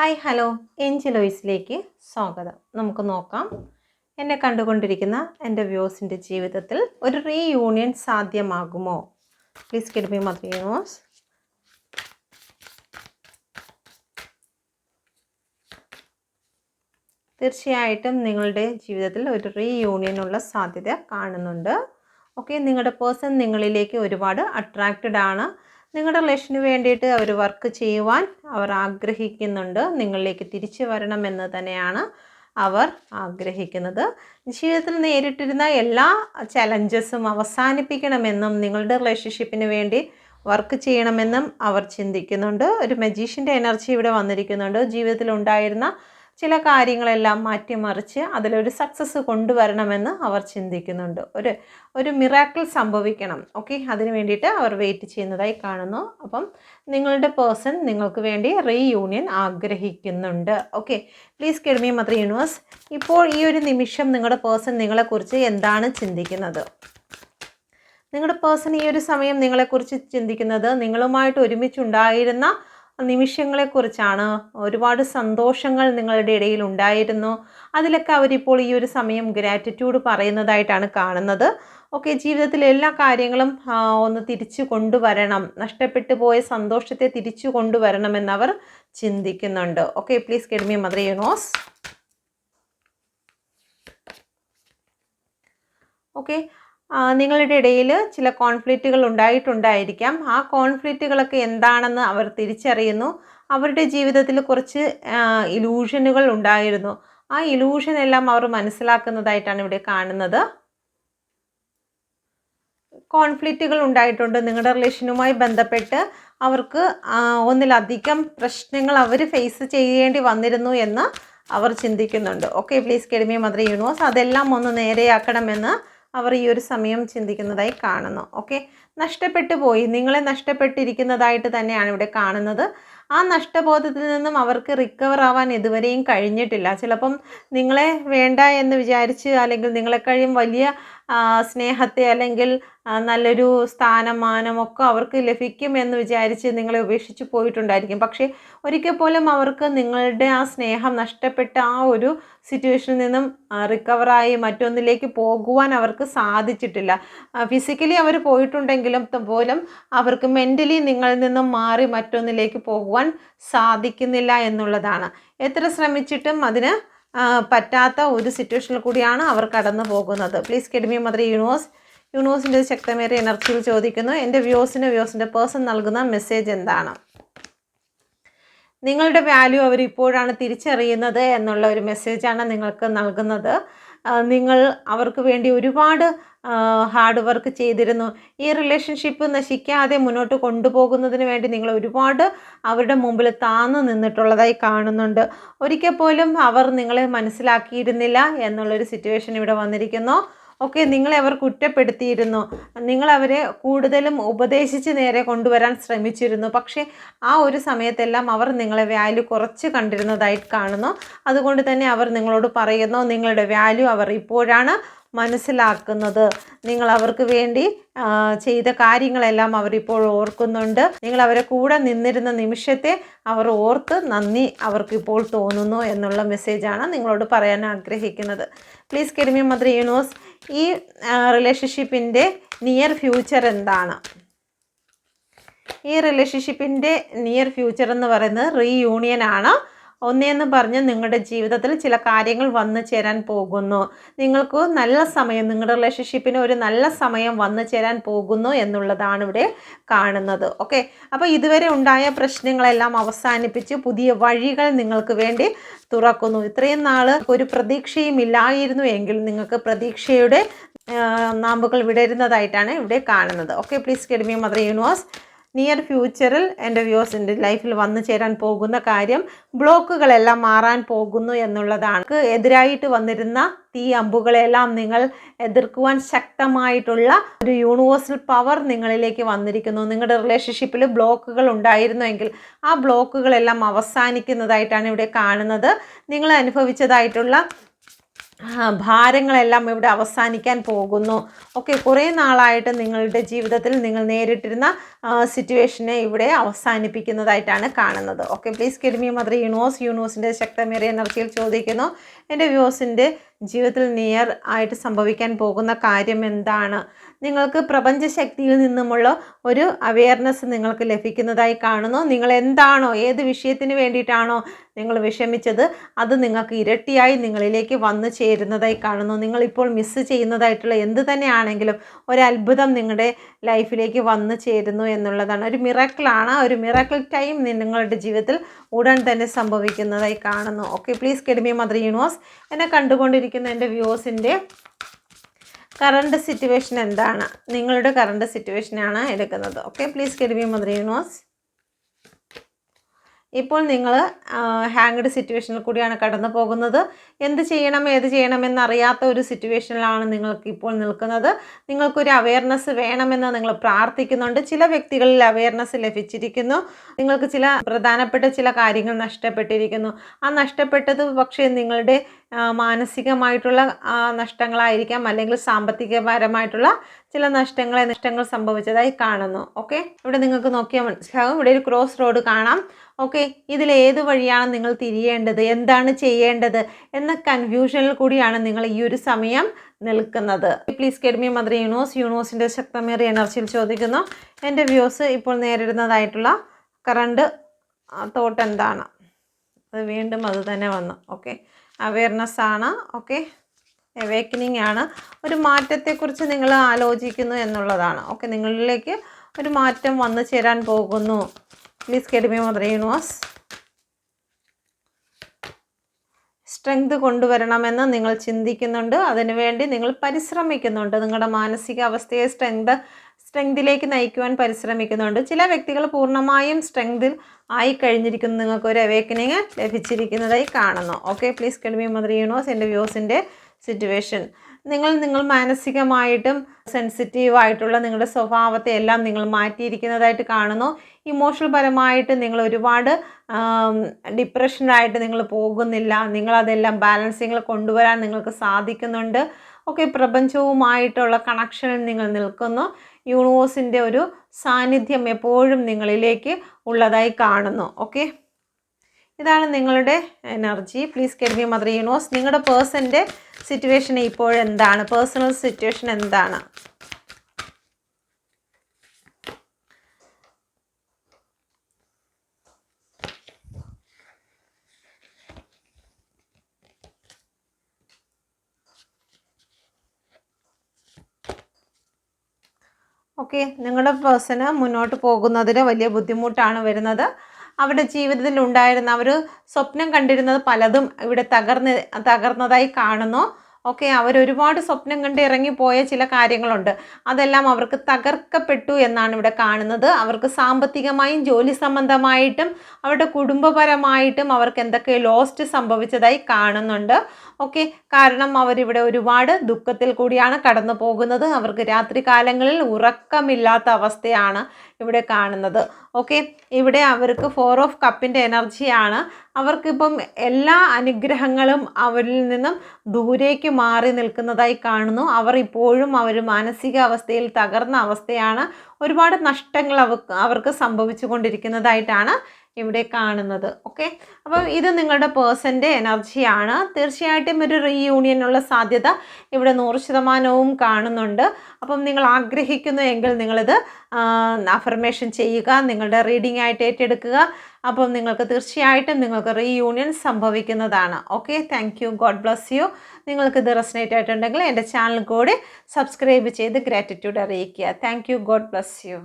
Hi hello. എഞ്ചലോയ്സിലേക്ക് സ്വാഗതം. നമുക്ക് നോക്കാം. എന്നെ കണ്ടുകൊണ്ടിരിക്കുന്ന എന്റെ വ്യൂസിന്റെ ജീവിതത്തിൽ ഒരു reunion സാധ്യമാകുമോ? Please guide me mother universe തീർച്ചയായിട്ടും നിങ്ങളുടെ ജീവിതത്തിൽ ഒരു റീയൂണിയനുള്ള സാധ്യത കാണുന്നുണ്ട്. ഓക്കെ നിങ്ങളുടെ പേഴ്സൺ നിങ്ങളിലേക്ക് ഒരുപാട് അട്രാക്റ്റഡ് ആണ്. നിങ്ങളുടെ റിലേഷന് വേണ്ടിയിട്ട് അവർ വർക്ക് ചെയ്യുവാൻ അവർ ആഗ്രഹിക്കുന്നുണ്ട്. നിങ്ങളിലേക്ക് തിരിച്ചു വരണമെന്ന് തന്നെയാണ് അവർ ആഗ്രഹിക്കുന്നത്. ജീവിതത്തിൽ നേരിട്ടിരുന്ന എല്ലാ ചലഞ്ചസും അവസാനിപ്പിക്കണമെന്നും നിങ്ങളുടെ റിലേഷൻഷിപ്പിന് വേണ്ടി വർക്ക് ചെയ്യണമെന്നും അവർ ചിന്തിക്കുന്നുണ്ട്. ഒരു മജീഷ്യന്റെ എനർജി ഇവിടെ വന്നിരിക്കുന്നുണ്ട്. ജീവിതത്തിൽ ഉണ്ടായിരുന്ന ചില കാര്യങ്ങളെല്ലാം മാറ്റിമറിച്ച് അതിലൊരു സക്സസ് കൊണ്ടുവരണമെന്ന് അവർ ചിന്തിക്കുന്നുണ്ട്. ഒരു ഒരു മിറാക്കിൾ സംഭവിക്കണം. ഓക്കെ അതിന് വേണ്ടിയിട്ട് അവർ വെയിറ്റ് ചെയ്യുന്നതായി കാണുന്നു. അപ്പം നിങ്ങളുടെ പേഴ്സൺ നിങ്ങൾക്ക് വേണ്ടി റീയൂണിയൻ ആഗ്രഹിക്കുന്നുണ്ട്. Okay please guide me mother universe ഇപ്പോൾ ഈ ഒരു നിമിഷം നിങ്ങളുടെ പേഴ്സൺ നിങ്ങളെക്കുറിച്ച് എന്താണ് ചിന്തിക്കുന്നത്? നിങ്ങളുടെ പേഴ്സൺ ഈ ഒരു സമയം നിങ്ങളെക്കുറിച്ച് ചിന്തിക്കുന്നത് നിങ്ങളുമായിട്ട് ഒരുമിച്ചുണ്ടായിരുന്ന നിമിഷങ്ങളെക്കുറിച്ചാണ് ഒരുപാട് സന്തോഷങ്ങൾ നിങ്ങളുടെ ഇടയിൽ ഉണ്ടായിരുന്നു. അതിലൊക്കെ അവരിപ്പോൾ ഈ ഒരു സമയം ഗ്രാറ്റിറ്റ്യൂഡ് പറയുന്നതായിട്ടാണ് കാണുന്നത്. ഓക്കെ ജീവിതത്തിലെ എല്ലാ കാര്യങ്ങളും ഒന്ന് തിരിച്ചു കൊണ്ടുവരണം. നഷ്ടപ്പെട്ടു പോയ സന്തോഷത്തെ തിരിച്ചു കൊണ്ടുവരണമെന്നവർ ചിന്തിക്കുന്നുണ്ട്. Okay please guide me mother universe okay നിങ്ങളുടെ ഇടയിൽ ചില കോൺഫ്ലിക്റ്റുകൾ ഉണ്ടായിട്ടുണ്ടായിരിക്കാം. ആ കോൺഫ്ലിക്റ്റുകളൊക്കെ എന്താണെന്ന് അവർ തിരിച്ചറിയുന്നു. അവരുടെ ജീവിതത്തിൽ കുറച്ച് ഇലൂഷനുകൾ ഉണ്ടായിരുന്നു. ആ ഇലൂഷൻ എല്ലാം അവർ മനസ്സിലാക്കുന്നതായിട്ടാണ് ഇവിടെ കാണുന്നത്. കോൺഫ്ലിക്റ്റുകൾ ഉണ്ടായിട്ടുണ്ട്. നിങ്ങളുടെ റിലേഷനുമായി ബന്ധപ്പെട്ട് അവർക്ക് ഒന്നിലധികം പ്രശ്നങ്ങൾ അവർ ഫേസ് ചെയ്യേണ്ടി വന്നിരുന്നു എന്ന് അവർ ചിന്തിക്കുന്നുണ്ട്. Okay please guide me mother universe അതെല്ലാം ഒന്ന് നേരെയാക്കണമെന്ന് അവർ ഈ ഒരു സമയം ചിന്തിക്കുന്നതായി കാണുന്നു. ഓക്കെ നഷ്ടപ്പെട്ടു പോയി. നിങ്ങളെ നഷ്ടപ്പെട്ടിരിക്കുന്നതായിട്ട് തന്നെയാണ് ഇവിടെ കാണുന്നത്. ആ നഷ്ടബോധത്തിൽ നിന്നും അവർക്ക് റിക്കവർ ആവാൻ ഇതുവരെയും കഴിഞ്ഞിട്ടില്ല. ചിലപ്പം നിങ്ങളെ വേണ്ട എന്ന് വിചാരിച്ച് അല്ലെങ്കിൽ നിങ്ങളെക്കഴിയും വലിയ സ്നേഹത്തെ അല്ലെങ്കിൽ നല്ലൊരു സ്ഥാനമാനമൊക്കെ അവർക്ക് ലഭിക്കും എന്ന് വിചാരിച്ച് നിങ്ങളെ ഉപേക്ഷിച്ച് പോയിട്ടുണ്ടായിരിക്കും. പക്ഷേ ഒരിക്കൽ പോലും അവർക്ക് നിങ്ങളുടെ ആ സ്നേഹം നഷ്ടപ്പെട്ട ആ ഒരു സിറ്റുവേഷനിൽ നിന്നും റിക്കവറായി മറ്റൊന്നിലേക്ക് പോകുവാൻ അവർക്ക് സാധിച്ചിട്ടില്ല. ഫിസിക്കലി അവർ പോയിട്ടുണ്ടെങ്കിലും പോലും അവർക്ക് മെന്റലി നിങ്ങളിൽ നിന്നും മാറി മറ്റൊന്നിലേക്ക് പോകുവാൻ സാധിക്കുന്നില്ല എന്നുള്ളതാണ്. എത്ര ശ്രമിച്ചിട്ടും അതിന് പറ്റാത്ത ഒരു സിറ്റുവേഷനിൽ കൂടിയാണ് അവർ കടന്നു പോകുന്നത്. Please കെഡ്മി mother universe. യൂണിവേഴ്സിന്റെ ശക്തമേറിയ എനർജിയിൽ ചോദിക്കുന്നു എന്റെ വ്യൂസിന് വ്യൂസിന്റെ പേഴ്സൺ നൽകുന്ന മെസ്സേജ് എന്താണ്? നിങ്ങളുടെ വാല്യൂ അവർ ഇപ്പോഴാണ് തിരിച്ചറിയുന്നത് എന്നുള്ള ഒരു മെസ്സേജാണ് നിങ്ങൾക്ക് നൽകുന്നത്. നിങ്ങൾ അവർക്ക് വേണ്ടി ഒരുപാട് ഹാർഡ് വർക്ക് ചെയ്തിരുന്നു. ഈ റിലേഷൻഷിപ്പ് നശിക്കാതെ മുന്നോട്ട് കൊണ്ടുപോകുന്നതിന് വേണ്ടി നിങ്ങൾ ഒരുപാട് അവരുടെ മുമ്പിൽ താന്നു നിന്നിട്ടുള്ളതായി കാണുന്നുണ്ട്. ഒരിക്കൽ പോലും അവർ നിങ്ങളെ മനസ്സിലാക്കിയിരുന്നില്ല എന്നുള്ളൊരു സിറ്റുവേഷൻ ഇവിടെ വന്നിരിക്കുന്നു. ഓക്കെ നിങ്ങളെ അവർ കുറ്റപ്പെടുത്തിയിരുന്നു. നിങ്ങൾ അവരെ കൂടുതലും ഉപദേശിച്ച് നേരെ കൊണ്ടുവരാൻ ശ്രമിച്ചിരുന്നു. പക്ഷേ ആ ഒരു സമയത്തെല്ലാം അവർ നിങ്ങളെ വാല്യൂ കുറച്ച് കണ്ടിരുന്നതായിട്ട് കാണുന്നു. അതുകൊണ്ട് തന്നെ അവർ നിങ്ങളോട് പറയുന്നു നിങ്ങളുടെ വാല്യൂ അവർ ഇപ്പോഴാണ് മനസ്സിലാക്കുന്നത്. നിങ്ങൾ അവർക്ക് വേണ്ടി ചെയ്ത കാര്യങ്ങളെല്ലാം അവരിപ്പോൾ ഓർക്കുന്നുണ്ട്. നിങ്ങൾ അവരെ കൂടെ നിന്നിരുന്ന നിമിഷത്തെ അവർ ഓർത്ത് നന്ദി അവർക്കിപ്പോൾ തോന്നുന്നു എന്നുള്ള മെസ്സേജാണ് നിങ്ങളോട് പറയാൻ ആഗ്രഹിക്കുന്നത്. പ്ലീസ് കെഡിമി മദർ യൂണിവേഴ്സ് ഈ റിലേഷൻഷിപ്പിന്റെ നിയർ ഫ്യൂച്ചർ എന്താണ്? ഈ റിലേഷൻഷിപ്പിന്റെ നിയർ ഫ്യൂച്ചർ എന്ന് പറയുന്നത് റീയൂണിയൻ ആണ്. ഒന്നേന്ന് പറഞ്ഞ് നിങ്ങളുടെ ജീവിതത്തിൽ ചില കാര്യങ്ങൾ വന്നു ചേരാൻ പോകുന്നു. നിങ്ങൾക്ക് നല്ല സമയം നിങ്ങളുടെ റിലേഷൻഷിപ്പിന് ഒരു നല്ല സമയം വന്നു ചേരാൻ പോകുന്നു എന്നുള്ളതാണ് ഇവിടെ കാണുന്നത്. ഓക്കെ അപ്പോൾ ഇതുവരെ ഉണ്ടായ പ്രശ്നങ്ങളെല്ലാം അവസാനിപ്പിച്ച് പുതിയ വഴികൾ നിങ്ങൾക്ക് വേണ്ടി തുറക്കുന്നു. ഇത്രയും നാൾ ഒരു പ്രതീക്ഷയും ഇല്ലായിരുന്നു എങ്കിൽ നിങ്ങൾക്ക് പ്രതീക്ഷയുടെ നാമ്പുകൾ വിടരുന്നതായിട്ടാണ് ഇവിടെ കാണുന്നത്. Okay please guide me mother universe near ഫ്യൂച്ചറിൽ എന്റെ വ്യൂസിന്റെ ലൈഫിൽ വന്നു ചേരാൻ പോകുന്ന കാര്യം ബ്ലോക്കുകളെല്ലാം മാറാൻ പോകുന്നു എന്നുള്ളതാണ്. എതിരായിട്ട് വന്നിരുന്ന തീ അമ്പുകളെല്ലാം നിങ്ങൾ എതിർക്കുവാൻ ശക്തമായിട്ടുള്ള ഒരു യൂണിവേഴ്സൽ പവർ നിങ്ങളിലേക്ക് വന്നിരിക്കുന്നു. നിങ്ങളുടെ റിലേഷൻഷിപ്പിൽ ബ്ലോക്കുകൾ ഉണ്ടായിരുന്നുവെങ്കിൽ ആ ബ്ലോക്കുകളെല്ലാം അവസാനിക്കുന്നതായിട്ടാണ് ഇവിടെ കാണുന്നത്. നിങ്ങൾ അനുഭവിച്ചതായിട്ടുള്ള ഭാരങ്ങളെല്ലാം ഇവിടെ അവസാനിക്കാൻ പോകുന്നു. ഓക്കെ കുറേ നാളായിട്ട് നിങ്ങളുടെ ജീവിതത്തിൽ നിങ്ങൾ നേരിട്ടിരുന്ന സിറ്റുവേഷനെ ഇവിടെ അവസാനിപ്പിക്കുന്നതായിട്ടാണ് കാണുന്നത്. Okay please guide me mother universe യൂണിവേഴ്സിന്റെ ശക്തമേറിയ എനർജിയിൽ ചോദിക്കുന്നു. എന്റെ വ്യൂസിന്റെ ജീവിതത്തിൽ നിയർ ആയിട്ട് സംഭവിക്കാൻ പോകുന്ന കാര്യം എന്താണ്? നിങ്ങൾക്ക് പ്രപഞ്ച ശക്തിയിൽ നിന്നുമുള്ള ഒരു അവയർനെസ് നിങ്ങൾക്ക് ലഭിക്കുന്നതായി കാണുന്നു. നിങ്ങൾ എന്താണോ ഏത് വിഷയത്തിന് വേണ്ടിയിട്ടാണോ നിങ്ങൾ വിഷമിച്ചത് അത് നിങ്ങൾക്ക് ഇരട്ടിയായി നിങ്ങളിലേക്ക് വന്നു ചേരുന്നതായി കാണുന്നു. നിങ്ങളിപ്പോൾ മിസ്സ് ചെയ്യുന്നതായിട്ടുള്ള എന്ത് തന്നെയാണെങ്കിലും ഒരു നിങ്ങളുടെ ലൈഫിലേക്ക് വന്നു ചേരുന്നു എന്നുള്ളതാണ്. ഒരു മിറക്കിളാണ്. ഒരു മിറക്കിൾ ടൈം നിങ്ങളുടെ ജീവിതത്തിൽ ഉടൻ തന്നെ സംഭവിക്കുന്നതായി കാണുന്നു. Okay please guide me mother universe എന്നെ കണ്ടുകൊണ്ടിരിക്കുന്ന എന്റെ വ്യൂസിന്റെ കറണ്ട് സിറ്റുവേഷൻ എന്താണ്? നിങ്ങളുടെ കറണ്ട് സിറ്റുവേഷനാണ് എടുക്കുന്നത്. Okay please guide me mother universe ഇപ്പോൾ നിങ്ങൾ ഹാങ്ഡ് സിറ്റുവേഷനിൽ കൂടിയാണ് കടന്നു പോകുന്നത്. എന്ത് ചെയ്യണം ഏത് ചെയ്യണമെന്നറിയാത്ത ഒരു സിറ്റുവേഷനിലാണ് നിങ്ങൾക്ക് ഇപ്പോൾ നിൽക്കുന്നത്. നിങ്ങൾക്കൊരു അവയർനെസ് വേണമെന്ന് നിങ്ങൾ പ്രാർത്ഥിക്കുന്നുണ്ട്. ചില വ്യക്തികളിൽ അവയർനെസ് ലഭിച്ചിരിക്കുന്നു. നിങ്ങൾക്ക് ചില പ്രധാനപ്പെട്ട ചില കാര്യങ്ങൾ നഷ്ടപ്പെട്ടിരിക്കുന്നു. ആ നഷ്ടപ്പെട്ടത് പക്ഷേ നിങ്ങളുടെ മാനസികമായിട്ടുള്ള നഷ്ടങ്ങളായിരിക്കാം. അല്ലെങ്കിൽ സാമ്പത്തികപരമായിട്ടുള്ള ചില നഷ്ടങ്ങളെ നഷ്ടങ്ങൾ സംഭവിച്ചതായി കാണുന്നു. ഓക്കെ ഇവിടെ നിങ്ങൾക്ക് നോക്കിയാൽ മനസ്സിലാകും. ഇവിടെ ഒരു ക്രോസ് റോഡ് കാണാം. ഓക്കെ ഇതിൽ ഏത് വഴിയാണ് നിങ്ങൾ തിരിയേണ്ടത്? എന്താണ് ചെയ്യേണ്ടത്? എന്ന കൺഫ്യൂഷനിൽ കൂടിയാണ് നിങ്ങൾ ഈ ഒരു സമയം നിൽക്കുന്നത്. പ്ലീസ് കെഡ്മി മദർ യൂണിവേഴ്സ് യൂണിവേഴ്സിന്റെ ശക്തമേറിയ എനർജിയിൽ ചോദിക്കുന്നു. എന്റെ വ്യൂസ് ഇപ്പോൾ നേരിടുന്നതായിട്ടുള്ള കറണ്ട് തോട്ട് എന്താണ്? അത് വീണ്ടും അത് തന്നെ വന്നു. ഓക്കെ അവയർനെസ് ആണ്. ഓക്കെ അവേക്കനിങ് ആണ്. ഒരു മാറ്റത്തെക്കുറിച്ച് നിങ്ങൾ ആലോചിക്കുന്നു എന്നുള്ളതാണ്. ഓക്കെ നിങ്ങളിലേക്ക് ഒരു മാറ്റം വന്നു ചേരാൻ പോകുന്നു. പ്ലീസ് കെഡ്മി മദർ യൂണിവേഴ്സ് സ്ട്രെങ്ത് കൊണ്ടുവരണമെന്ന് നിങ്ങൾ ചിന്തിക്കുന്നുണ്ട്. അതിനുവേണ്ടി നിങ്ങൾ പരിശ്രമിക്കുന്നുണ്ട്. നിങ്ങളുടെ മാനസികാവസ്ഥയെ സ്ട്രെങ്ത് സ്ട്രെങ്തിലേക്ക് നയിക്കുവാൻ പരിശ്രമിക്കുന്നുണ്ട്. ചില വ്യക്തികൾ പൂർണമായും സ്ട്രെങ്തിൽ ആയി കഴിഞ്ഞിരിക്കുന്നു നിങ്ങൾക്ക് ഒരു അവേക്കനിങ് ലഭിച്ചിരിക്കുന്നതായി കാണുന്നു. Okay please guide me mother universe എന്റെ വ്യൂസിന്റെ സിറ്റുവേഷൻ നിങ്ങൾ നിങ്ങൾ മാനസികമായിട്ടും സെൻസിറ്റീവ് ആയിട്ടുള്ള നിങ്ങളുടെ സ്വഭാവത്തെ എല്ലാം നിങ്ങൾ മാറ്റിയിരിക്കുന്നതായിട്ട് കാണുന്നു. ഇമോഷണൽ പരമായിട്ട് നിങ്ങൾ ഒരുപാട് ഡിപ്രഷനായിട്ട് നിങ്ങൾ പോകുന്നില്ല. നിങ്ങളതെല്ലാം ബാലൻസിങ്ങൾ കൊണ്ടുവരാൻ നിങ്ങൾക്ക് സാധിക്കുന്നുണ്ട്. ഓക്കെ പ്രപഞ്ചവുമായിട്ടുള്ള കണക്ഷനിൽ നിങ്ങൾ നിൽക്കുന്നു. യൂണിവേഴ്സിന്റെ ഒരു സാന്നിധ്യം എപ്പോഴും നിങ്ങളിലേക്ക് ഉള്ളതായി കാണുന്നു. ഓക്കെ ഇതാണ് നിങ്ങളുടെ എനർജി പ്ലീസ് കെഡ്മി മദർ യൂണിവേഴ്സ് നിങ്ങളുടെ പേഴ്സന്റെ സിറ്റുവേഷൻ ഇപ്പോഴെന്താണ് പേഴ്സണൽ സിറ്റുവേഷൻ എന്താണ്? ഓക്കെ നിങ്ങളുടെ പേഴ്സണ് മുന്നോട്ട് പോകുന്നതിന് വലിയ ബുദ്ധിമുട്ടാണ് വരുന്നത്. അവരുടെ ജീവിതത്തിൽ ഉണ്ടായിരുന്ന അവർ സ്വപ്നം കണ്ടിരുന്നത് പലതും ഇവിടെ തകർന്ന് തകർന്നതായി കാണുന്നു. ഓക്കെ അവർ ഒരുപാട് സ്വപ്നം കണ്ട് ഇറങ്ങിപ്പോയ ചില കാര്യങ്ങളുണ്ട്. അതെല്ലാം അവർക്ക് തകർക്കപ്പെട്ടു എന്നാണ് ഇവിടെ കാണുന്നത്. അവർക്ക് സാമ്പത്തികമായും ജോലി സംബന്ധമായിട്ടും അവരുടെ കുടുംബപരമായിട്ടും അവർക്ക് എന്തൊക്കെ ലോസ്റ്റ് സംഭവിച്ചതായി കാണുന്നുണ്ട്. ഓക്കെ കാരണം അവരിവിടെ ഒരുപാട് ദുഃഖത്തിൽ കൂടിയാണ് കടന്നു പോകുന്നത് അവർക്ക് രാത്രി കാലങ്ങളിൽ ഉറക്കമില്ലാത്ത അവസ്ഥയാണ് ഇവിടെ കാണുന്നത്. ഓക്കെ ഇവിടെ അവർക്ക് ഫോർ ഓഫ് കപ്പിന്റെ എനർജിയാണ് അവർക്കിപ്പം എല്ലാ അനുഗ്രഹങ്ങളും അവരിൽ നിന്നും ദൂരേക്ക് മാറി നിൽക്കുന്നതായി കാണുന്നു. അവർ ഇപ്പോഴും അവർ മാനസികാവസ്ഥയിൽ തകർന്ന അവസ്ഥയാണ്. ഒരുപാട് നഷ്ടങ്ങൾ അവർക്ക് സംഭവിച്ചു കൊണ്ടിരിക്കുന്നതായിട്ടാണ് ഇവിടെ കാണുന്നത്. ഓക്കെ അപ്പം ഇത് നിങ്ങളുടെ പേഴ്സന്റെ എനർജിയാണ് തീർച്ചയായിട്ടും ഒരു റീയൂണിയനുള്ള സാധ്യത ഇവിടെ നൂറ് ശതമാനവും കാണുന്നുണ്ട്. അപ്പം നിങ്ങൾ ആഗ്രഹിക്കുന്നു എങ്കിൽ നിങ്ങളിത് അഫർമേഷൻ ചെയ്യുക നിങ്ങളുടെ റീഡിംഗ് ആയിട്ട് ഏറ്റെടുക്കുക. അപ്പം നിങ്ങൾക്ക് തീർച്ചയായിട്ടും നിങ്ങൾക്ക് റീയൂണിയൻ സംഭവിക്കുന്നതാണ്. Okay thank you God bless you നിങ്ങൾക്ക് ഇത് റെസനേറ്റ് ആയിട്ടുണ്ടെങ്കിൽ എന്റെ ചാനൽ കൂടി സബ്സ്ക്രൈബ് ചെയ്ത് ഗ്രാറ്റിറ്റ്യൂഡ് അറിയിക്കുക. Thank you God bless you